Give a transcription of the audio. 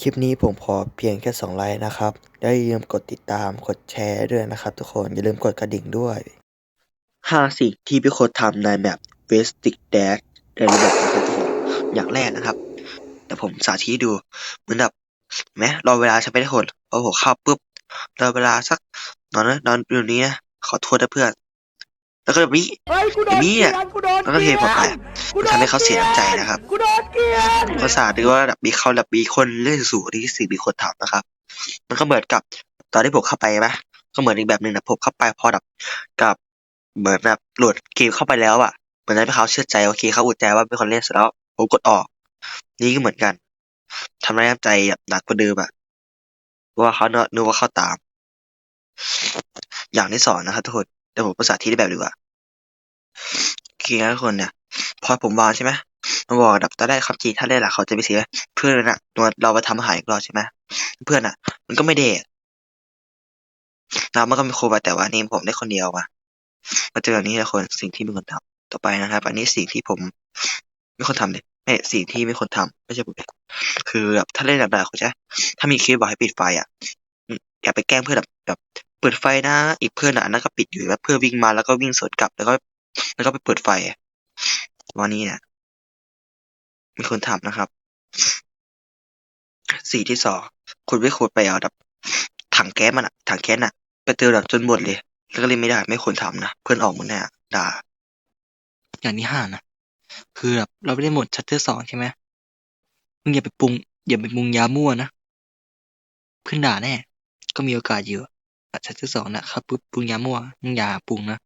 คลิปนี้ผมขอเพียงแค่ 2 ไลค์นะครับอย่าลืมกดติดตาม กดแชร์ด้วยนะครับทุกคน อย่าลืมกดกระดิ่งด้วย 5 สิ่งที่พี่โคดทำในแบบ w e s t i c Dash ในระบบนะครับทุกคนอย่างแรกนะครับ แต่ผมสาธิตดู เหมือนแบบเห็นไหมรอเวลาใช่ไหมทุกคนพอผมเข้าปุ๊บรอเวลาสักนอนนะนอนอยู่นี้นะ ขอโทษนะเพื่อน แล้วก็แบบนี้เฮ้ยกูโดนอย่างนี้เกลียอะดกูโดนแล้วก็เทผมไปมันทำให้เขาเสียน้ำใจนะครับกูโดนเกลียดภาษาหรือว่าแบบมีเขาแบบมีคนเล่นสู่ที่สิ่งมีคนทำนะครับ มันก็เหมือนกับตอนที่ผมเข้าไปไหมก็เหมือนอีกแบบหนึ่งนะผมเข้าไปพอแบบกับเหมือนแบบโหลดเกมเข้าไปแล้วอะเหมือนให้เขาเชื่อใจโอเคเขาอุ่นใจว่าเป็นคนเล่นเสร็จแล้วผมกดออก นี่ก็เหมือนกันทำร้ายน้ำใจแบบหนักกว่าเดิมอะเพราะว่าเขาเนอะนึกว่าเข้าตาม อย่างที่สองนะครับทุกคนเดี๋ยวผมภาษาที่ได้แบบดีกว่าโอเคนะทุกคนเนี่ยพอผมวางใช่ไหมมันบอกดับตอนแรกครับจริงถ้าเล่นหลักเขาจะไปเสียเพื่อนน่ะตัวเราไปทำอาหารอีกรอบใช่ไหมเพื่อนอะ มันก็ไม่เดทเรามันก็มีโคบแต่ว่านี่ผมได้คนเดียวมามาเจอแบบนี้นะคนสิ่งที่มีคนทำต่อไปนะครับ อันนี้สิ่งที่ผมไม่คนทำเลยไม่สิ่งที่ไม่คนทำไม่ใช่ผมเลยคือแบบถ้าเล่นแบบไหนเขาใช่ถ้ามีคลิปบอกให้ปิดไฟอะอืมอย่าไปแกล้งเพื่อนแบบแบบ เปิดไฟนะ อีกเพื่อนอะนั่นก็ปิดอยู่แล้วเพื่อนวิ่งมาแล้วก็วิ่งสวนกลับแล้วก็ แล้วก็ไปเปิดไฟวันนี้เนี่ยมีคนทำนะครับ สี่ที่สองคุณไม่ควรไปเอาแบบถังแก๊สมันอะถังแก๊สอะไปเติมแบบจนหมดเลย แล้วก็เล่นไม่ได้ไม่ควรทำนะเพื่อนออกหมดแน่ด่า อย่างที่ห้านะคือแบบเราไม่ได้หมดชัตเตอร์สองใช่ไหมมึงอย่าไปปรุงอย่าไปปรุงยามั่วนะเพื่อนด่าแน่ก็มีโอกาสเยอะ ชั้นที่สองนะ ครับปุ๊บปรุงยามั่วมึงอย่าปรุงนะ